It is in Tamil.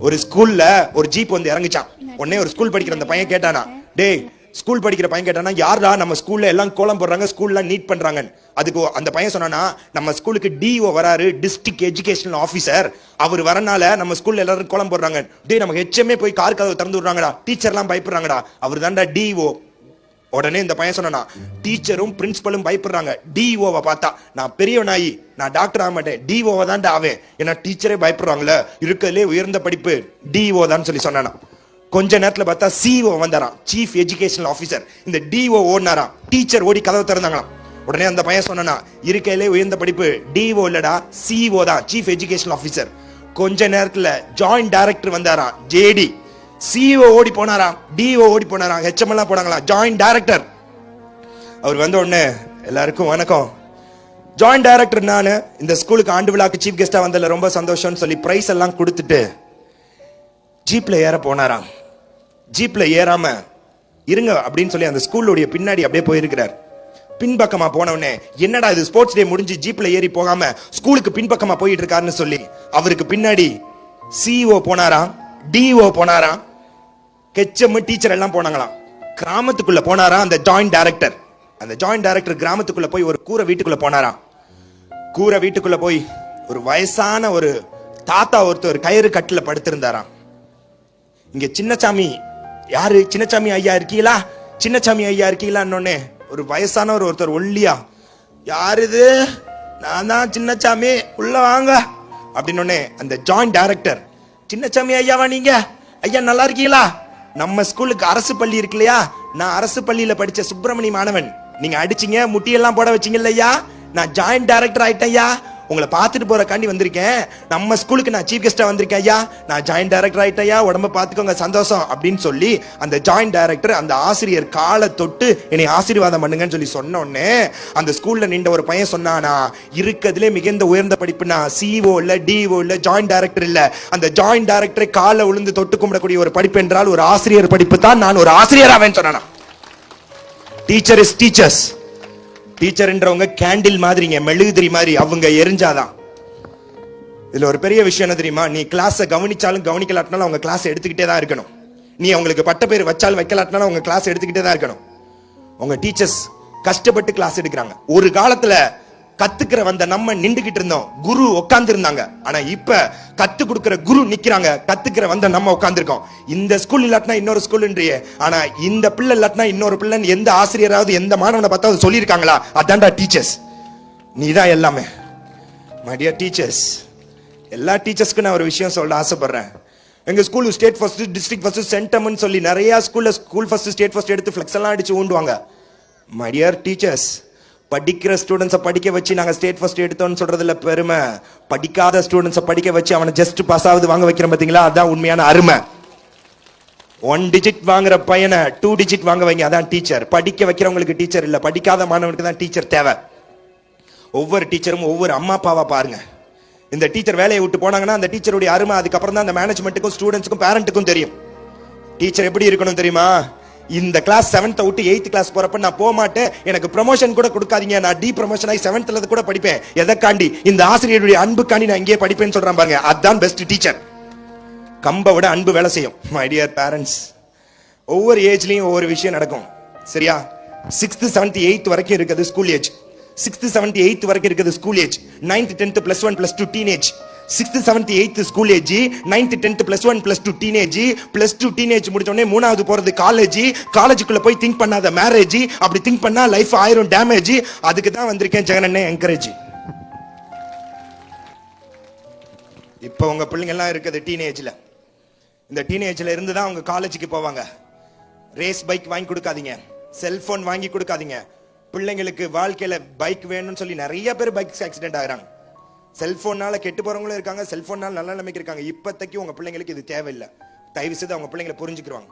ஒரு ஸ்கூல்ல ஒரு ஜீப் வந்து இறங்குச்சான் உடனே ஒரு ஸ்கூல் படிக்கிற அந்த பையன் கேட்டானா டேய் ஸ்கூல் படிக்கிற பையன் கேட்டானா யாரா நம்ம ஸ்கூல்ல எல்லாம் கோலம் போடுறாங்க ஸ்கூல்ல நீட் பண்றாங்க அதுக்கு அந்த பையன் சொன்னானா நம்ம ஸ்கூலுக்கு டிஓ வராரு டிஸ்ட்ரிக்ட் எஜுகேஷனல் ஆஃபீஸர் அவர் வரனால நம்ம ஸ்கூல்ல எல்லாரும் கோலம் போடுறாங்க டேய் நம்ம ஹெச்எம்ஏ போய் கார் கதவு திறந்து விடுறாங்கடா டீச்சர்லாம் பயப்படுறாங்கடா. அவர் தான்டா டிஓ உடனே இந்த பையன் சொன்னா டீச்சரும் பிரின்சிபலும் பயப்படுறாங்க. டிஓவை பார்த்தா நான் பெரியவனாயி நான் டாக்டர் ஆக மாட்டேன். டிஓவை தான் ஆவேன் ஏன்னா டீச்சரே பயப்படுறாங்களே இருக்கிறதுலே உயர்ந்த படிப்பு டிஓ தான் சொல்லி சொன்னானா. கொஞ்ச நேரத்தில் பார்த்தா சிஓ வந்தாராம். சீஃப் எஜுகேஷனல் ஆஃபீஸர் இந்த டிஓ ஓடினாராம். டீச்சர் ஓடி கதவை திறந்தாங்களாம். உடனே அந்த பையன் சொன்னானா இருக்கையிலே உயர்ந்த படிப்பு டிஓ இல்லடா சிஓ தான். சீஃப் எஜுகேஷனல் ஆஃபீஸர் கொஞ்ச நேரத்தில் ஜாயிண்ட் டைரக்டர் வந்தாராம். ஜேடி சிஇஓ ஓடி போனாராம் டிஓ ஓடி போனாராம் ஹெச்எம் எல்லாம் போனாங்களா? ஜாயிண்ட் டைரக்டர் அவர் வந்த உடனே எல்லாருக்கும் வணக்கம். ஜாயின்ட் டைரக்டர் நான் இந்த ஸ்கூலுக்கு ஆண்டு விழாக்கு சீஃப் கெஸ்டா வந்ததுல ரொம்ப சந்தோஷம்னு சொல்லி ப்ரைஸ் எல்லாம் கொடுத்துட்டு ஜீப்ல ஏற போனாராம். ஜீப்ல ஏறாம இருங்க அப்படின்னு சொல்லி அந்த ஸ்கூலுடைய பின்னாடி அப்படியே போயிருக்கிறார். பின்பக்கமா போனவனே என்னடா இது ஸ்போர்ட்ஸ் டே முடிஞ்சு ஜீப்ல ஏறி போகாம ஸ்கூலுக்கு பின்பக்கமா போயிட்டு இருக்காருன்னு சொல்லி அவருக்கு பின்னாடி சிஇஓ போனாராம் டிஓ போனாராம் கெச்சம் டீச்சர் எல்லாம் போனாங்களாம். கிராமத்துக்குள்ள போனாரா அந்த ஜாயிண்ட் டைரக்டர் அந்த ஜாயிண்ட் டைரக்டர் கிராமத்துக்குள்ள போய் ஒரு கூரை வீட்டுக்குள்ள போனாராம் கூரை வீட்டுக்குள்ள போய் ஒரு வயசான ஒரு தாத்தா ஒருத்தர் கயிறு கட்டுல படுத்திருந்தாராம். இங்க சின்னசாமி யாரு? சின்னசாமி ஐயா இருக்கீங்களா? சின்னசாமி ஐயா இருக்கீங்களான்னு ஒரு வயசானவர் ஒருத்தர் ஒல்லியா யார் இது? நான் தான் சின்னசாமி உள்ள வாங்க. அப்படின்னொன்னே அந்த ஜாயிண்ட் டைரக்டர் சின்னசாமி ஐயாவா நீங்க? ஐயா நல்லா இருக்கீங்களா? நம்ம ஸ்கூலுக்கு அரசு பள்ளி இருக்கு இல்லையா? நான் அரசு பள்ளியில படிச்ச சுப்பிரமணி மாணவன். நீங்க அடிச்சீங்க முட்டியெல்லாம் போட வச்சீங்க இல்லையா? நான் ஜாயிண்ட் டைரக்டர் ஆயிட்டேன் ஐயா. உங்களை பார்த்துட்டு போறக்காண்டி வந்திருக்கேன். நம்ம ஸ்கூலுக்கு நான் சீஃப் கெஸ்டா வந்திருக்கேன் ஐயா. நான் ஜாயிண்ட் டைரக்டர் ஆயிட்டையா உடம்ப பார்த்துக்கோங்க சந்தோஷம் அப்படின்னு சொல்லி அந்த ஜாயின் டைரக்டர் அந்த ஆசிரியர் காலை தொட்டு என்னை ஆசீர்வாதம் பண்ணுங்கன்னு சொல்லி சொன்ன உடனே அந்த ஸ்கூல்ல நின்ற ஒரு பையன் சொன்னானா இருக்கிறதுலே மிகுந்த உயர்ந்த படிப்புனா சிஓ இல்ல டிஓ இல்ல ஜாயின்ட் டைரக்டர் இல்ல. அந்த ஜாயின் டைரக்டரை காலை விழுந்து தொட்டு கும்பிடக்கூடிய ஒரு படிப்பு என்றால் ஒரு ஆசிரியர் படிப்பு தான் நான் ஒரு ஆசிரியராவேன்னு சொன்னானா. டீச்சர் இஸ் டீச்சர்ஸ் டீச்சர்ன்றவங்க கேண்டில் மாதிரிங்க மெழுகுதிரி மாதிரி அவங்க எரிஞ்சாதான். இதுல ஒரு பெரிய விஷயம் என்ன தெரியுமா? நீ கிளாஸை கவனிச்சாலும் கவனிக்கலாட்டினாலும் அவங்க கிளாஸ் எடுத்துக்கிட்டே தான் இருக்கணும். நீ அவங்களுக்கு பட்ட பேர் வச்சாலும் வைக்கலாட்டினாலும் அவங்க கிளாஸ் எடுத்துக்கிட்டே தான் இருக்கணும். உங்க டீச்சர்ஸ் கஷ்டப்பட்டு கிளாஸ் எடுக்கிறாங்க. ஒரு காலத்துல கத்துக்கிற வந்த நம்ம நின்றுகிட்டு இருந்தோம். குரு உட்கார்ந்து இருந்தாங்க ஆனா இப்ப கத்து கொடுக்கிற குரு நிக்கிறாங்க. கத்துக்கிற வந்த நம்ம உட்காந்துருக்கோம் இந்த ஸ்கூல் இல்லாட்டினா இன்னொரு ஸ்கூல்ன்றியே ஆனா இந்த பிள்ளை இல்லாட்டினா இன்னொரு பிள்ளைன்னு எந்த ஆசிரியராவது எந்த மாணவனை பார்த்தாவது சொல்லியிருக்காங்களா? அதான்டா டீச்சர்ஸ் நீ தான் எல்லாமே மடியா டீச்சர்ஸ் எல்லா டீச்சர்ஸ்க்கு நான் ஒரு விஷயம் சொல்ல ஆசைப்படுறேன். எங்க school state first district first சென்டம்னு சொல்லி நிறைய ஸ்கூல்ல ஸ்கூல் ஃபர்ஸ்ட் ஸ்டேட் ஃபர்ஸ்ட் எடுத்து ஃபிளெக்ஸ் எல்லாம் அடிச்சு ஊண்டுவாங்க. மடியார் டீச்சர்ஸ் படிக்கிற ஸ்டூடெண்ட்ஸை படிக்க வச்சு நாங்கள் ஸ்டேட் ஃபர்ஸ்ட் எடுத்தோம்னு சொல்றதுல பெருமை. படிக்காத ஸ்டூடெண்ட்ஸை படிக்க வச்சு அவனை ஜஸ்ட் பாஸ் ஆகுது வாங்க வைக்கிறோம் பார்த்தீங்களா அதான் உண்மையான அருமை. ஒன் டிஜிட் வாங்குற பையனை டூ டிஜிட் வாங்க வைங்க அதான் டீச்சர் படிக்க வைக்கிறவங்களுக்கு டீச்சர் இல்லை படிக்காத மாணவனுக்கு தான் டீச்சர் தேவை. ஒவ்வொரு டீச்சரும் ஒவ்வொரு அம்மா அப்பாவா பாருங்க. இந்த டீச்சர் வேலையை விட்டு போனாங்கன்னா அந்த டீச்சருடைய அருமை அதுக்கப்புறம் தான் அந்த மேனேஜ்மெண்ட்டுக்கும் ஸ்டூடெண்ட்ஸுக்கும் பேரண்ட்டுக்கும் தெரியும். டீச்சர் எப்படி இருக்கணும் தெரியுமா? இந்த கிளாஸ் செவன்த்தை விட்டு எயித்து கிளாஸ் போறப்ப நான் போக மாட்டேன். எனக்கு ப்ரமோஷன் கூட கொடுக்காதீங்க. நான் டி ப்ரமோஷன் ஆகி செவன்த்ல கூட படிப்பேன். எதைக்காண்டி இந்த ஆசிரியருடைய அன்புக்காண்டி நான் இங்கேயே படிப்பேன்னு சொல்றேன் பாருங்க. அதான் பெஸ்ட் டீச்சர் கம்பை விட அன்பு வேலை செய்யும். மை டியர் பேரண்ட்ஸ் ஒவ்வொரு ஏஜ்லயும் ஒவ்வொரு விஷயம் நடக்கும். சரியா? சிக்ஸ்த் செவன்த் எயித் வரைக்கும் இருக்குது school age sixth seventh eighth வரைக்கும் இருக்குது school age ninth tenth plus one plus two teenage sixth seventh eighth school age ninth tenth plus one plus two teenage plus two teenage முடிச்சோடனே மூணாவது போகிறது காலேஜ் காலேஜுக்குள்ளே போய் திங்க் பண்ணாத மேரேஜ் அப்படி திங்க் பண்ணால் லைஃப் ஆயிரும் டேமேஜ் அதுக்கு தான் வந்திருக்கேன் ஜெகனண்ணே என்கரேஜ் இப்போ உங்கள் பிள்ளைங்கள்லாம் இருக்குது டீனேஜில் இந்த டீனேஜில் இருந்து தான் அவங்க காலேஜுக்கு போவாங்க. ரேஸ் பைக் வாங்கி கொடுக்காதீங்க. செல்ஃபோன் வாங்கி கொடுக்காதீங்க. பிள்ளைங்களுக்கு வாழ்க்கையில் பைக் வேணும்னு சொல்லி நிறைய பேர் பைக் ஆக்சிடென்ட் ஆகிறாங்க. செல்போனால கெட்டு போறவங்களும் இருக்காங்க செல்போனால நல்ல நிலைமைக்கு இருக்காங்க. இப்போதைக்கு உங்க பிள்ளைங்களுக்கு இது தேவையில்லை. தயவு செய்து அவங்க பிள்ளைங்களை புரிஞ்சுக்கிறாங்க